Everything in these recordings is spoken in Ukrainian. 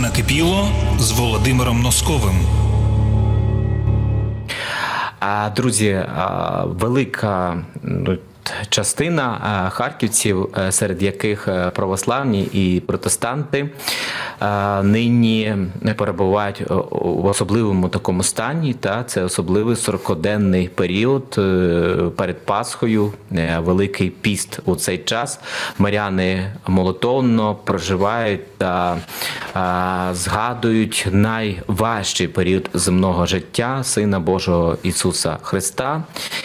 Накипіло з Володимиром Носковим. Друзі, велика ну, частина харківців, е, серед яких е, православні і протестанти, нині перебувають о- о- в особливому такому стані. Та це особливий 40-денний період е, перед Пасхою, е, Великий піст у цей час. Маряни молотовно проживають та згадують найважчий період земного життя Сина Божого Ісуса Христа.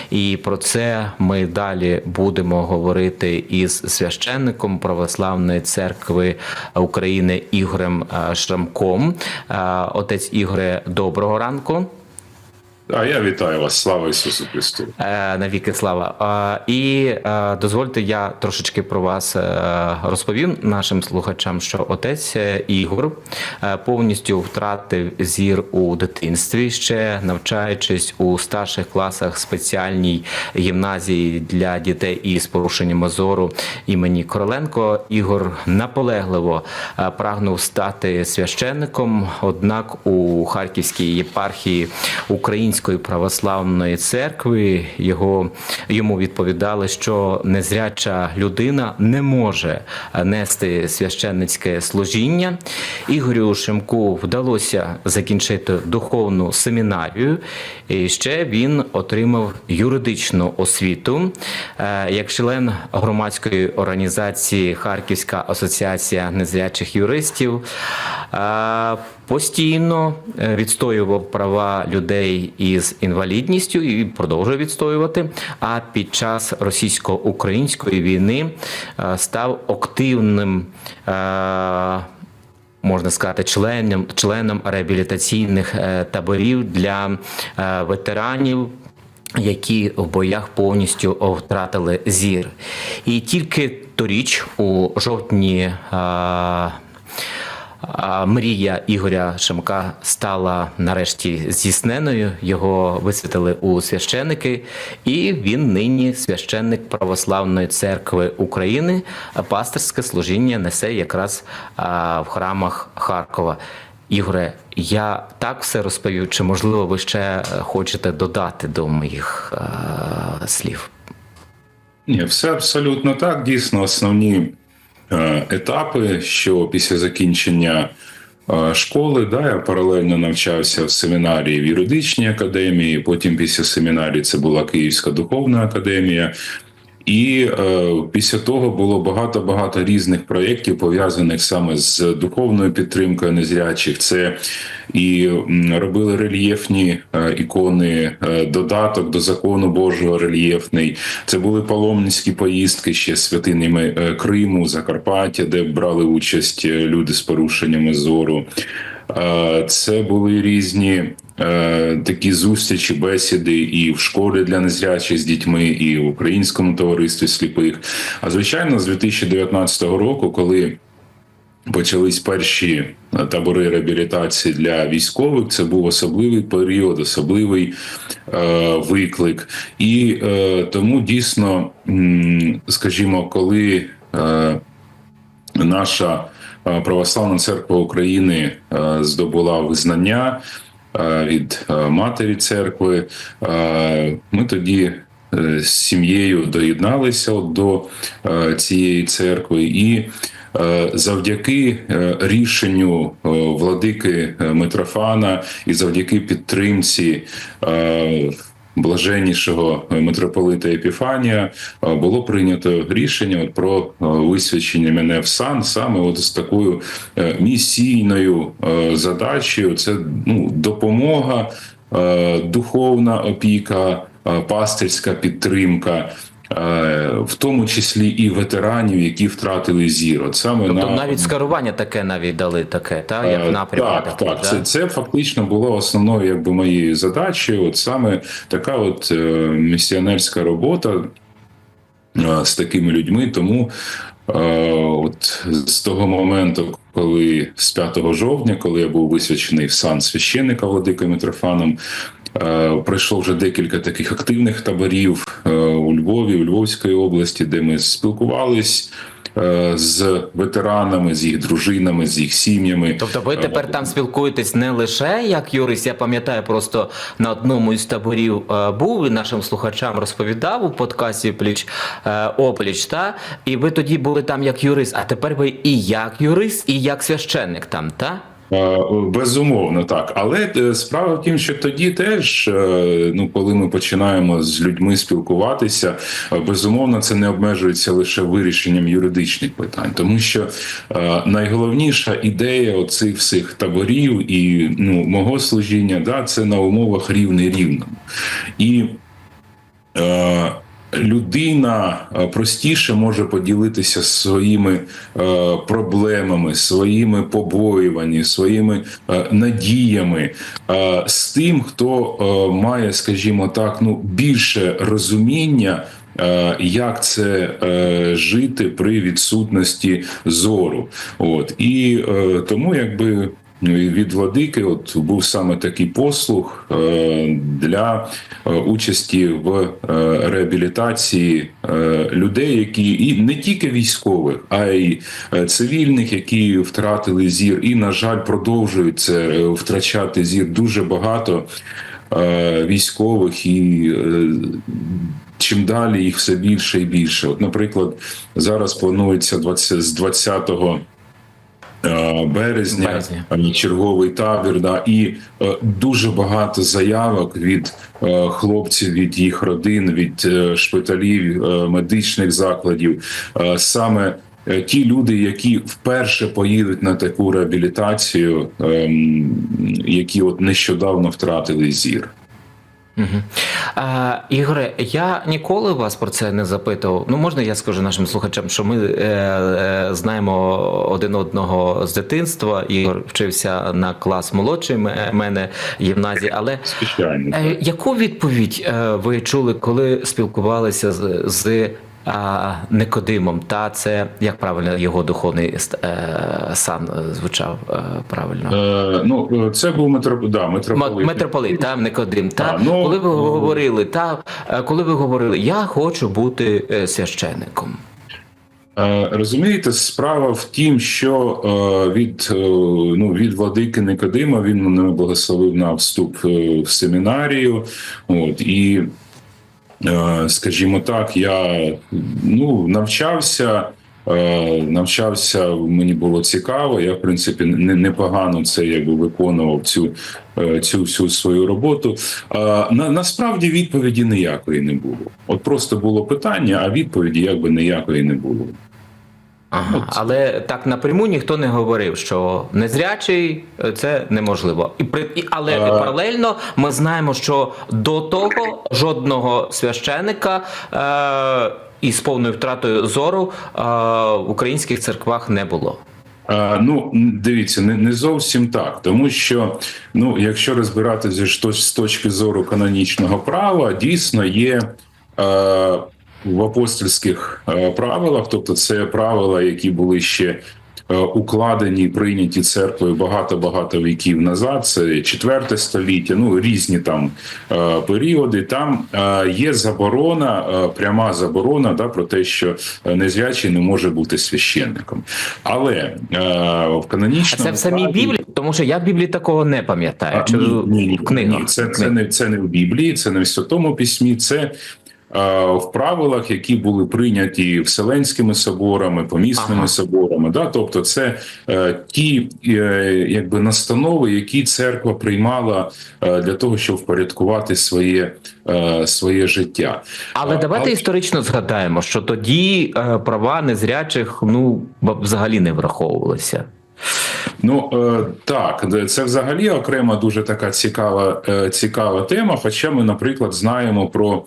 І про це ми далі будемо говорити із священником Православної церкви України Ігорем Шрамком. Отець Ігоре, доброго ранку. А я вітаю вас, слава Ісусу Христу. Е, Навіки слава. Е, І е, дозвольте, я трошечки про вас е, розповім нашим слухачам, що отець е, Ігор е, повністю втратив зір у дитинстві, ще навчаючись у старших класах спеціальній гімназії для дітей із порушеннями зору імені Короленко. Ігор наполегливо е, прагнув стати священником. Однак у Харківській єпархії Української православної церкви його йому відповідали, що незряча людина не може нести священницьке служіння. Ігорю Шемку вдалося закінчити духовну семінарію. І ще він отримав юридичну освіту Е, як член громадської організації Харківська асоціація незрячих юристів. Постійно е, відстоював права людей із інвалідністю і продовжує відстоювати. А під час російсько-української війни е, став активним. е, Можна сказати, членом членом реабілітаційних таборів для ветеранів, які в боях повністю втратили зір. І тільки торіч, у жовтні. Мрія Ігоря Шемка стала нарешті здійсненою. Його висвятили у священики, і він нині священник Православної церкви України. Пасторське служіння несе якраз в храмах Харкова. Ігоре, я так все розповів. Чи можливо ви ще е, хочете додати до моїх е, слів? Ні, все абсолютно так. Дійсно, основні етапи, що після закінчення е, школи, да, я паралельно навчався в семінарії в юридичній академії. Потім після семінарії це була Київська духовна академія. І е, після того було багато багато різних проєктів пов'язаних саме з духовною підтримкою незрячих. Це і робили рельєфні е, ікони, е, додаток до закону Божого рельєфний. Це були паломницькі поїздки ще з святинями е, Криму, Закарпаття, де брали участь люди з порушеннями зору. Е, Це були різні е, такі зустрічі, бесіди і в школі для незрячих з дітьми, і в українському товаристві сліпих. А звичайно, з 2019 року, коли почались перші е, табори реабілітації для військових, це був особливий період, особливий виклик. І тому дійсно, скажімо, коли наша православна церква України е, здобула визнання е, від е, матері церкви. Е, Ми тоді е, з сім'єю доєдналися до е, цієї церкви і. е, Завдяки е, рішенню е, владики е, Митрофана і завдяки підтримці е, блаженнішого митрополита Епіфанія е, було прийнято рішення про е, висвячення мене в сан саме от з такою е, місійною е, задачею. Це ну, допомога, е, духовна опіка, е, пастирська підтримка. Е, В тому числі і ветеранів, які втратили зір. От саме Тобто на навіть скерування таке навіть дали таке, та як Е, напрямок. Так, такий, так. Це, це фактично було основною якби моєю задачею. От саме така от е, місіонерська робота з такими людьми. Тому от з того моменту, коли з 5 жовтня, коли я був висвячений в сан священника Владикою Митрофаном, Пройшло вже декілька таких активних таборів е, у Львові, у Львовській області, де ми спілкувались е, з ветеранами, з їх дружинами, з їх сім'ями. Тобто ви тепер там спілкуєтесь не лише як юрист. Я пам'ятаю, просто на одному із таборів е, був і нашим слухачам розповідав у подкасті Пліч е, Опліч, та і ви тоді були там як юрист, а тепер ви і як юрист, і як священник там, та? Е, Безумовно, так. Але е, справа в тім, що тоді теж, е, ну коли ми починаємо з людьми спілкуватися, безумовно, це не обмежується лише вирішенням юридичних питань, тому що найголовніша ідея оцих всіх таборів і ну мого служіння, да, це на умовах рівний рівному. І людина е, простіше може поділитися своїми е, проблемами, своїми побоюваннями, своїми е, надіями з тим, хто має, скажімо так, ну більше розуміння. Як це е, жити при відсутності зору, от і е, тому, якби від владики, от був саме такий послуг е, для е, участі в е, реабілітації людей, які і не тільки військових, а й цивільних, які втратили зір, і на жаль, продовжують це втрачати зір дуже багато військових і. Чим далі їх все більше і більше. От, наприклад, зараз планується 20, з 20 е, березня, Березня. е, черговий табір. Да, і е, дуже багато заявок від е, хлопців, від їх родин, від е, шпиталів, е, медичних закладів. Е, саме е, ті люди, які вперше поїдуть на таку реабілітацію, ем, які от нещодавно втратили зір. Угу. А, Ігоре, я ніколи вас про це не запитував. Ну, можна я скажу нашим слухачам, що ми е, е, знаємо один одного з дитинства. Ігор вчився на клас молодший ме- мене гімназії. Але е, яку відповідь е, ви чули, коли спілкувалися з, з а, Никодимом? Та це як правильно його духовний е, сан е, звучав е, правильно? Е, ну, це був метроп... да, митрополит. Митрополит, та Никодим. Та А, ну, коли ви ну, говорили, та коли ви говорили, я хочу бути священником. Розумієте, справа в тім, що від, ну, від владики Никодима він мене благословив на вступ в семінарію. От, і, скажімо так, я ну, навчався. е, Навчався, мені було цікаво. Я, в принципі, не- непогано це якби виконував цю, е, цю всю свою роботу. На, насправді відповіді ніякої не було. От просто було питання, а відповіді якби ніякої не було. Ага. Але так напряму ніхто не говорив, що незрячий е, це неможливо. І при і, але Е. паралельно ми знаємо, що до того жодного священика е, із повною втратою зору е, в українських церквах не було. А, ну, дивіться, не, не зовсім так, тому що ну, якщо розбиратися з з точки зору канонічного права, дійсно є. Е, в апостольських е, правилах, тобто це правила, які були ще е, укладені, прийняті церквою багато-багато віків назад. Це четверте століття, ну різні там е, періоди. Там є заборона, пряма заборона да, про те, що незрячий не може бути священником. Але в А це в самій Біблії, тому що я в Біблії такого не пам'ятаю. Чи ні, ні, ні, в книгах? Ні, це, це, не, це не в Біблії, це не в Святому Письмі, це в правилах, які були прийняті Вселенськими соборами, помісними Ага. соборами. Да? Тобто, це е, ті е, якби настанови, які церква приймала е, для того, щоб впорядкувати своє, е, своє життя. Але А, давайте а- історично згадаємо, що тоді е, права незрячих ну взагалі не враховувалися. Ну е, так, це взагалі окрема дуже така цікава, е, цікава тема. Хоча ми, наприклад, знаємо про е,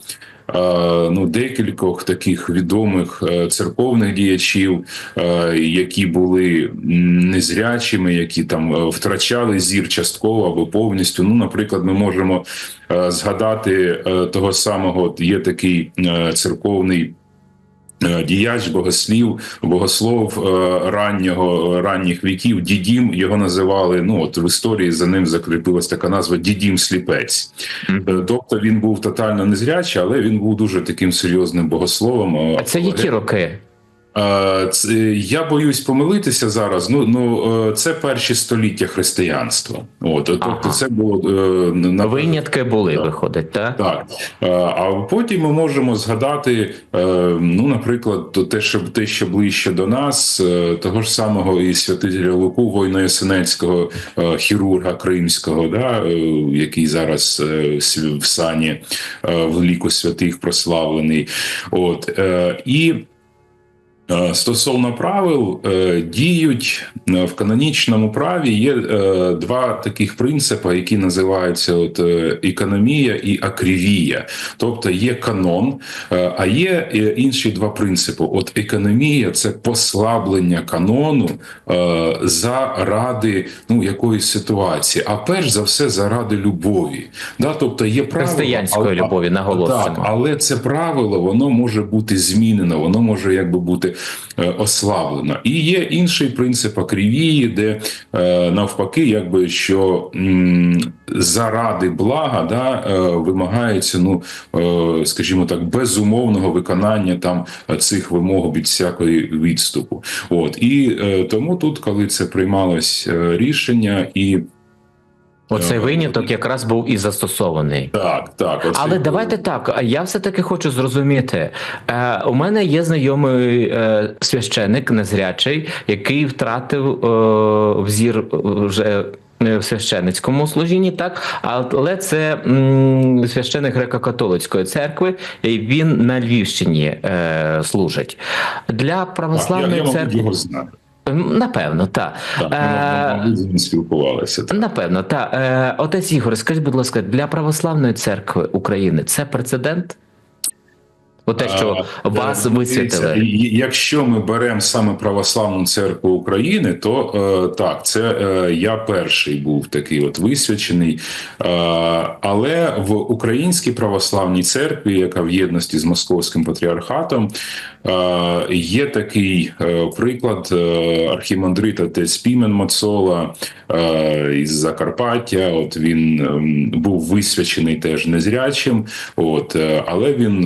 ну, декількох таких відомих е, церковних діячів, е, які були незрячими, які там е, втрачали зір частково або повністю. Ну, наприклад, ми можемо е, згадати е, того самого, є такий е, церковний. Е, Діяч богослів, богослов е, раннього ранніх віків, дідім його називали. Ну от в історії за ним закріпилась така назва Дідім Сліпець. Е, Тобто він був тотально незрячий, але він був дуже таким серйозним богословом. А це які роки? Е, Я боюсь помилитися зараз. Ну ну е, це перші століття християнства. От тобто, Ага. це було е, на Винятки були, Так. виходить, так? так. Е, А потім ми можемо згадати, е, ну, наприклад, те, що те, що ближче до нас, е, того ж самого і святителя Луку Войно-Ясенецького е, хірурга кримського, да, е, який зараз е, в сані е, в ліку святих прославлений. От е, і. Е, Стосовно правил, е, діють е, в канонічному праві є два таких принципи, які називаються от економія і акрівія. Тобто є канон, а є інші два принципи. От економія це послаблення канону заради ну, якоїсь ситуації, а перш за все заради любові. Да? Тобто є правила, Християнської любові, наголосимо. Так, але це правило воно може бути змінено, воно може якби бути ослаблено. І є інший принцип акрівії, де е, навпаки, якби що заради блага да, е, вимагається, ну е, скажімо так, безумовного виконання там е, цих вимог від всякої відступу. От і е, тому тут, коли це приймалось е, рішення, і Оцей Е, виняток якраз був і застосований. так, так, оце- Але давайте так. Я все таки хочу зрозуміти. Е, у мене є знайомий е, священик незрячий, який втратив е, взір вже. В священницькому служінні, так але це м, священик греко-католицької церкви, і він на Львівщині е, служить для я, православної я мабуть, церкви. його знаю. М, Напевно, так. Так, Е, ми, ним спілкувалися. Та Напевно, так. Е, отець Ігор, скажіть, будь ласка, для православної церкви України це прецедент? Оте, що А, вас е, висвітили. Якщо ми беремо саме православну церкву України, то е, так, це е, я перший був такий от висвячений. Е, але в українській православній церкві, яка в єдності з московським патріархатом, е, є такий е, приклад е, архімандрит отець Пімен Мацола е, із Закарпаття. От він ем, був висвячений теж незрячим. От, е, але він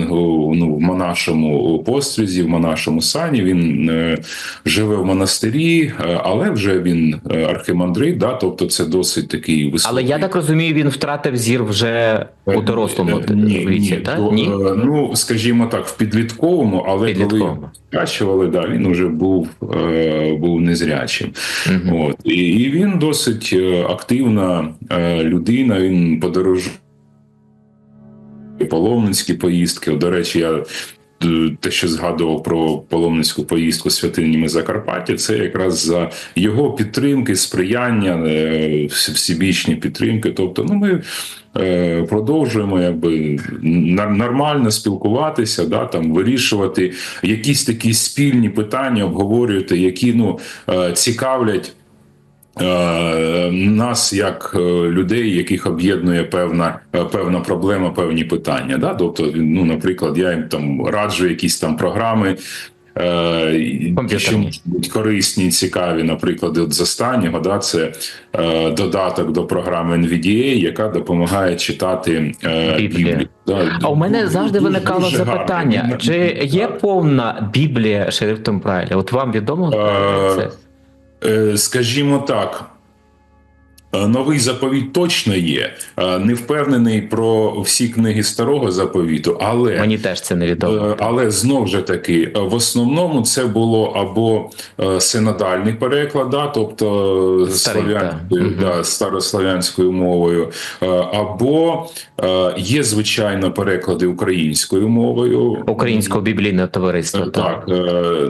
ну, в монашому пострізі, в монашому сані він е, живе в монастирі, е, але вже він е, архимандрит, да, тобто це досить такий високий. Але я так розумію, він втратив зір вже у дорослому Е, ні, віці, ні, так? то, Ні? е, Ну, скажімо так, в підлітковому, але Підлітковому. коли скачували, да, він вже був, е, був незрячим. Мгм. От і, і він досить е, активна е, людина. Він подорожує паломницькі поїздки. До речі, я е, те, що згадував про паломницьку поїздку святинями Закарпаття, це якраз за його підтримки, сприяння, е, всі- всебічні підтримки. Тобто, ну ми. е, Продовжуємо якби нормально спілкуватися, да там вирішувати якісь такі спільні питання, обговорювати, які ну цікавлять нас як е, людей, яких об'єднує певна е, певна проблема, певні питання. Да? Тобто, ну, наприклад, я їм там раджу якісь там програми. е, і Що можуть бути корисні, цікаві, наприклад, от з останнього, да, це е, додаток до програми NVDA, яка допомагає читати е, Біблію. Да, А у мене завжди дуже- виникало дуже запитання: гарно. чи є повна Біблія шрифтом Брайля? От вам відомо Е, це? Е, Скажімо так. Е, Новий заповіт точно є. Е, Не впевнений про всі книги старого заповіту, але Мені теж це невідомо. Е, Але знов же таки, в основному це було або синодальний переклад, да, тобто Старий, слов'янською, да. да, старослов'янською мовою, або є звичайно переклади українською мовою. Українського біблійного товариства. Так, е,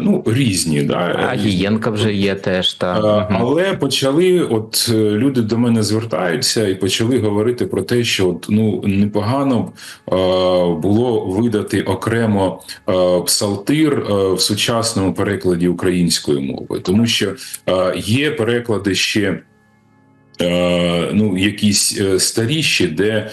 ну різні, да, Агієнка вже є теж. Так. Але почали, от люди до мене звертаються і почали говорити про те, що ну непогано б е, було видати окремо е, псалтир е, в сучасному перекладі українською мовою, тому що є переклади ще. Ну, якісь старіші, де,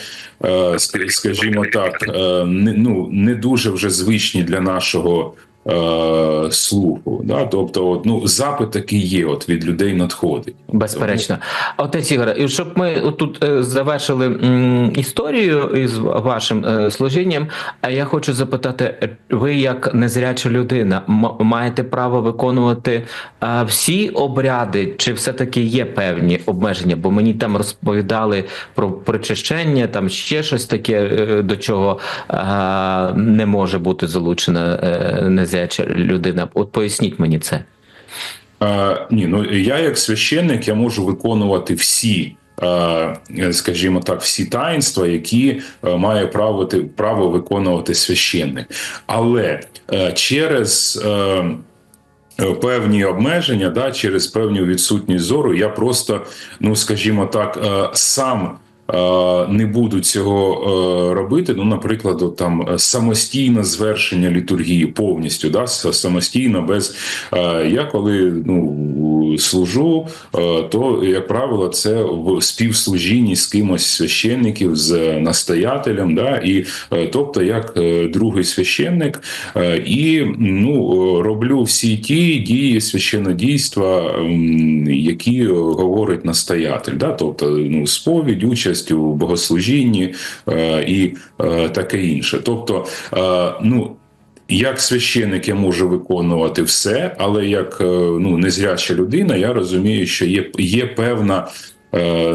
скажімо так, ну, не дуже вже звичні для нашого е, слуху. Да? Тобто, от, ну, запит такий є, от від людей надходить. Безперечно, отець Ігор, і щоб ми тут е, завершили м, історію із вашим е, служінням. А я хочу запитати: ви, як незряча людина, маєте право виконувати е, всі обряди, чи все-таки є певні обмеження? Бо мені там розповідали про причащення, там ще щось таке, е, до чого е, не може бути залучена е, незряча людина. От поясніть мені це. Е, ні, ну я як священник я можу виконувати всі. Скажімо так, всі таїнства, які е, має право право виконувати священник, але е, через е, певні обмеження, да, через певну відсутність зору, я просто, ну скажімо так, сам. Е, Не буду цього е, робити. Ну, наприклад, там е, самостійне звершення літургії повністю, да, самостійно, без я коли ну служу, то як правило, це в співслужінні з кимось священників, з настоятелем, да, і тобто як другий священник, і ну роблю всі ті дії священодійства, які говорить настоятель, да, тобто ну сповідь, участь у богослужінні е, і е, таке інше. Тобто, е, ну. Як священник я можу виконувати все, але як ну незряча людина, я розумію, що є, є певна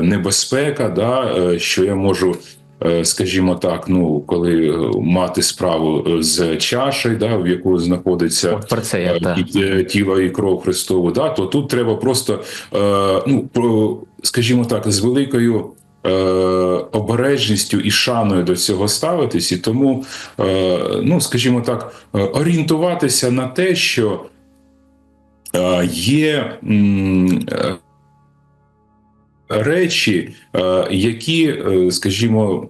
небезпека, да, що я можу. Скажімо так, ну коли мати справу з чашею, да, в яку знаходиться От про це я е, тіло і кров Христову, да, то тут треба просто, ну скажімо так, з великою е, обережністю і шаною до цього ставитись, і тому, е, ну скажімо так, е, орієнтуватися на те, що є. Речі, які, скажімо,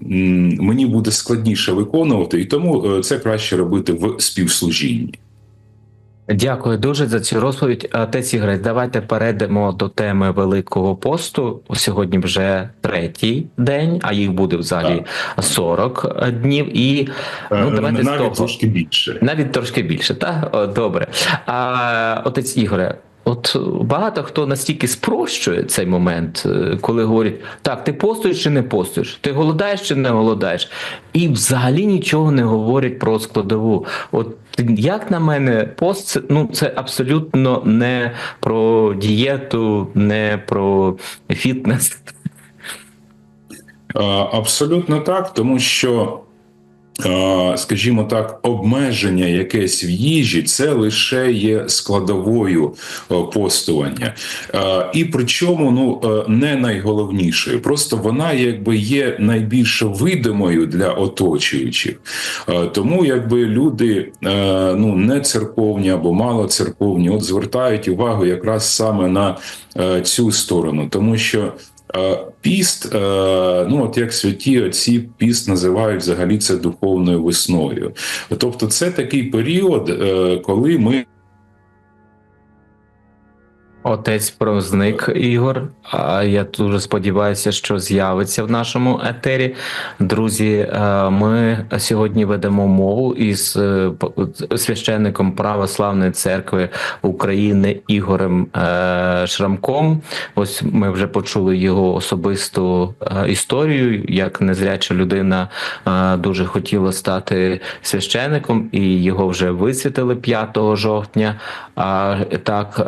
мені буде складніше виконувати, і тому це краще робити в співслужінні. Дякую дуже за цю розповідь. Отець Ігор, давайте перейдемо до теми Великого посту. Сьогодні вже третій день, а їх буде взагалі 40 днів. І ну давайте давайте з того. трошки більше. Навіть трошки більше, так? Добре. А, отець Ігоре, от багато хто настільки спрощує цей момент, е, коли говорять: так, ти постуєш чи не постуєш, ти голодаєш чи не голодаєш, і взагалі нічого не говорять про складову. От як на мене, пост це, ну, це абсолютно не про дієту, не про фітнес. Абсолютно так, тому що, скажімо так, обмеження якесь в їжі це лише є складовою е, постування. І причому ну, е, не найголовнішою. Просто вона якби є найбільш видимою для оточуючих. Тому якби люди е, ну, не церковні або мало церковні, от звертають увагу якраз саме на цю сторону, тому що. Е, Піст, е, ну от як святі отці, піст називають взагалі це духовною весною. Тобто, це такий період, е, коли ми Отець Прозник Ігор. А я дуже сподіваюся, що з'явиться в нашому етері. Друзі, е, ми сьогодні ведемо мову із е, священником Православної церкви України Ігорем е, Шрамком. Ось ми вже почули його особисту історію, як незряча людина дуже хотіла стати священником, і його вже висвітили 5 жовтня. А так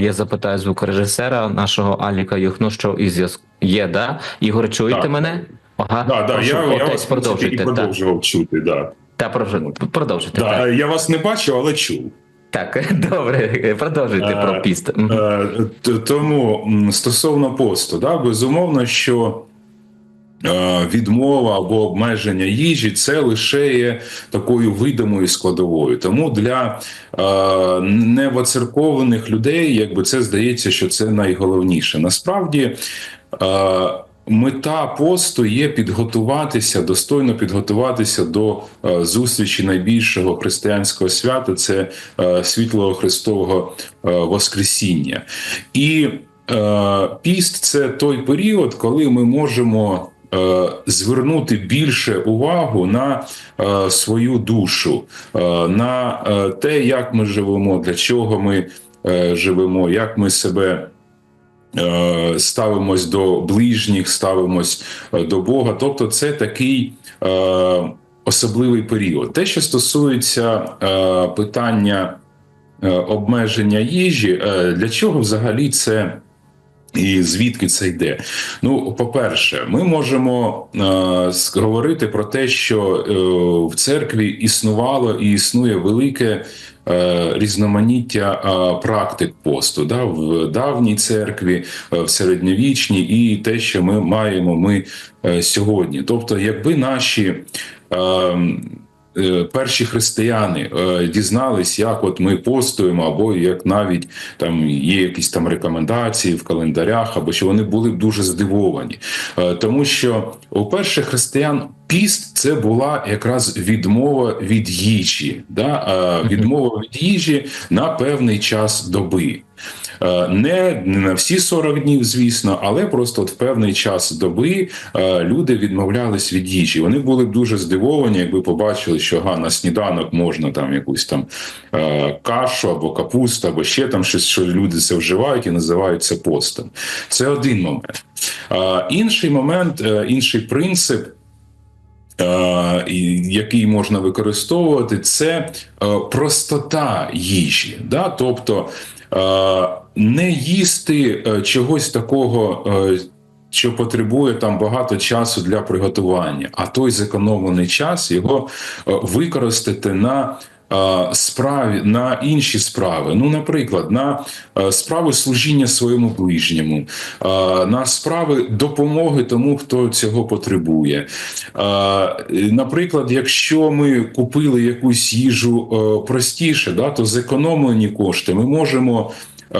я запитаю звукорежисера нашого Аліка Юхну, що і зв'язку є, да? Ігор, чуєте Так. мене? Ага, да, да, прошу, я, я вас продовжуйте. Так, продовжував чути. Да. та, продовжуйте. Да, Так. я вас не бачу, але чув. так, добре, продовжуйте Е, про піст. Мгм. Е, Тому стосовно посту, да, безумовно, що е, відмова або обмеження їжі це лише є такою видимою складовою. Тому для е, людей, якби це здається, що це найголовніше. Насправді. Е, Мета посту є підготуватися, достойно підготуватися до е, зустрічі найбільшого християнського свята це е, світлого Христового е, Воскресіння. І е, піст це той період, коли ми можемо е, звернути більше увагу на е, свою душу, е, на е, те, як ми живемо, для чого ми е, живемо, як ми себе. е, Ставимось до ближніх, ставимось е, до Бога. Тобто, це такий е, особливий період. Те, що стосується е, питання е, обмеження їжі, е, для чого взагалі це і звідки це йде? Ну, по-перше, ми можемо е, говорити про те, що е, в церкві існувало і існує велике е, різноманіття е, практик посту да, в давній церкві, е, в середньовічній, і те, що ми маємо ми е, сьогодні. Тобто, якби наші. Е, Перші християни е, дізнались, як от ми постуємо, або як навіть там є якісь там рекомендації в календарях, або що вони були б дуже здивовані, Е, тому що у перших християн піст це була якраз відмова від їжі, да? е, відмова від їжі на певний час доби. Е, Не, на всі 40 днів, звісно, але просто от в певний час доби е, люди відмовлялись від їжі. Вони були б дуже здивовані, якби побачили, що га, на сніданок можна там якусь там е, кашу або капусту, або ще там щось, що люди це вживають і називають це постом. Це один момент. Інший момент, інший принцип. Який можна використовувати, це простота їжі. Да? Тобто не їсти е, чогось такого. е, Що потребує там багато часу для приготування, а той зекономлений час його е, використати на е, справі на інші справи. Ну, наприклад, на е, справи служіння своєму ближньому, е, на справи допомоги тому, хто цього потребує. Е, Наприклад, якщо ми купили якусь їжу е, простіше, да, то зекономлені кошти ми можемо. Е,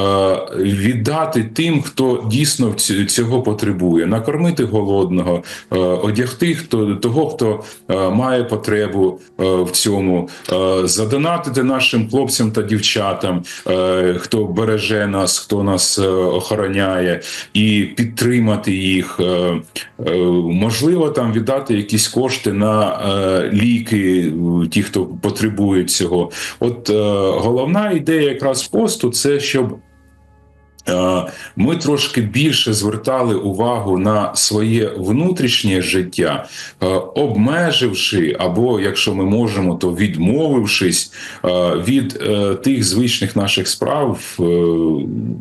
Віддати тим, хто дійсно цього потребує, накормити голодного, е, одягти хто того, хто е, має потребу в цьому, задонатити нашим хлопцям та дівчатам, хто береже нас, хто нас охороняє, і підтримати їх. Можливо, там віддати якісь кошти на ліки, ті, хто потребує цього. От головна ідея якраз посту це щоб. Ми трошки більше звертали увагу на своє внутрішнє життя, е, обмеживши, або якщо ми можемо, то відмовившись е, від е, тих звичних наших справ,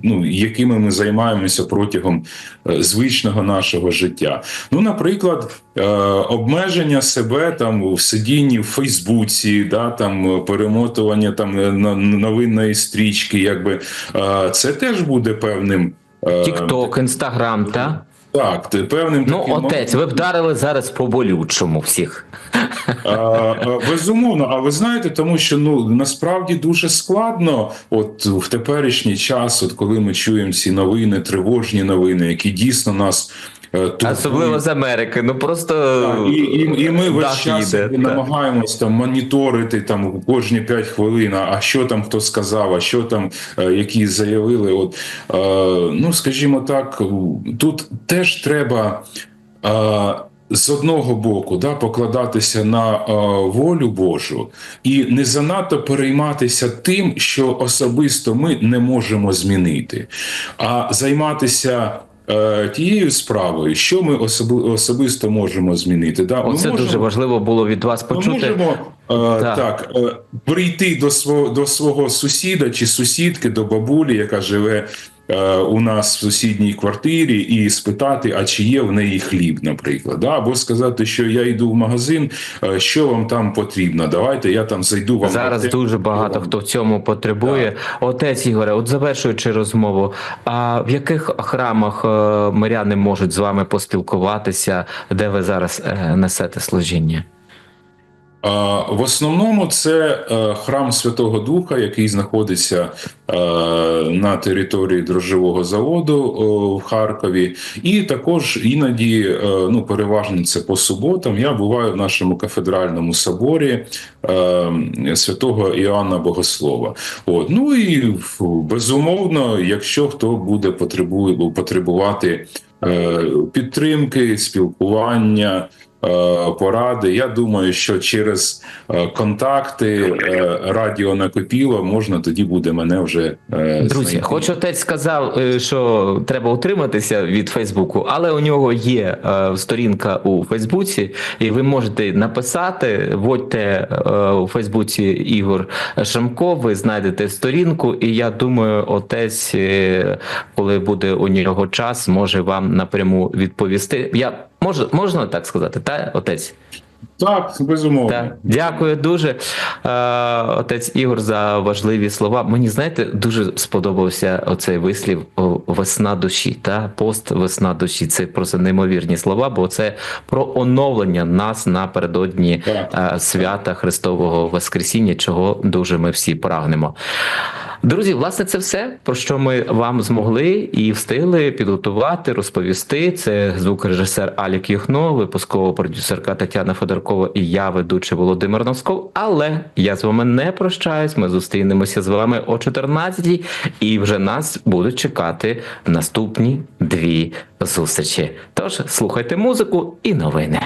ну якими ми займаємося протягом звичного нашого життя. Ну, наприклад, е, обмеження себе там в сидінні в Фейсбуці, да там е, перемотування там е, новинної стрічки, якби е, це теж буде певним. е, Тікток, інстаграм, та? Так, ти певним Ну, таким отець, ви вдарили зараз по болючому всіх. А, Безумовно, а ви знаєте, тому що ну насправді дуже складно, от в теперішній час, от коли ми чуємо ці новини, тривожні новини, які дійсно нас е, турбують. Особливо з Америки. Ну просто Так, і, і, і ми весь час їде, намагаємось там моніторити там кожні 5 хвилин, а що там хто сказав, а що там е, які заявили. От е, ну скажімо так, тут теж треба. З одного боку, да, покладатися на е, волю Божу і не занадто перейматися тим, що особисто ми не можемо змінити, а займатися тією справою, що ми особи- особисто можемо змінити. Да? Ми Оце можемо- дуже важливо було від вас ми почути. можемо е, Так. так, е, прийти до свого до свого сусіда чи сусідки, до бабулі, яка живе е, у нас в сусідній квартирі, і спитати, а чи є в неї хліб, наприклад, да? або сказати, що я йду в магазин, е, що вам там потрібно. Давайте я там зайду вам Зараз аптеку, дуже багато вам- хто в цьому потребує. Отець Ігоре, от завершуючи розмову, а в яких храмах е, миряни можуть з вами поспілкуватися, де ви зараз е, несете служіння? В основному це е, храм Святого Духа, який знаходиться е, на території дрожжевого заводу в Харкові, і також іноді, е, ну переважно це по суботам. Я буваю в нашому кафедральному соборі святого Іоанна Богослова. От ну і безумовно, якщо хто буде потребує потребувати підтримки, спілкування. Е, Поради. Я думаю, що через е, контакти е, радіо накопіло можна тоді буде мене вже Друзі, знайти. хоч отець сказав, що треба утриматися від Фейсбуку, але у нього є сторінка у Фейсбуці, і ви можете написати. Вводьте е, у Фейсбуці Ігор Шамко, ви знайдете сторінку, і я думаю, отець, коли буде у нього час, може вам напряму відповісти. Я можу, можна так сказати, та отець? Так, безумовно. Так, дякую дуже, е, отець Ігор, за важливі слова. Мені знаєте, дуже сподобався оцей вислів весна душі. Та пост весна душі. Це просто неймовірні слова, бо це про оновлення нас напередодні Так. е, свята Христового Воскресіння, чого дуже ми всі прагнемо. Друзі, власне, це все, про що ми вам змогли і встигли підготувати, розповісти. Це звукорежисер Алік Юхно, випускова продюсерка Тетяна Федоркова і я, ведучий Володимир Носков. Але я з вами не прощаюсь. Ми зустрінемося з вами о 14 і вже нас будуть чекати наступні дві зустрічі. Тож слухайте музику і новини.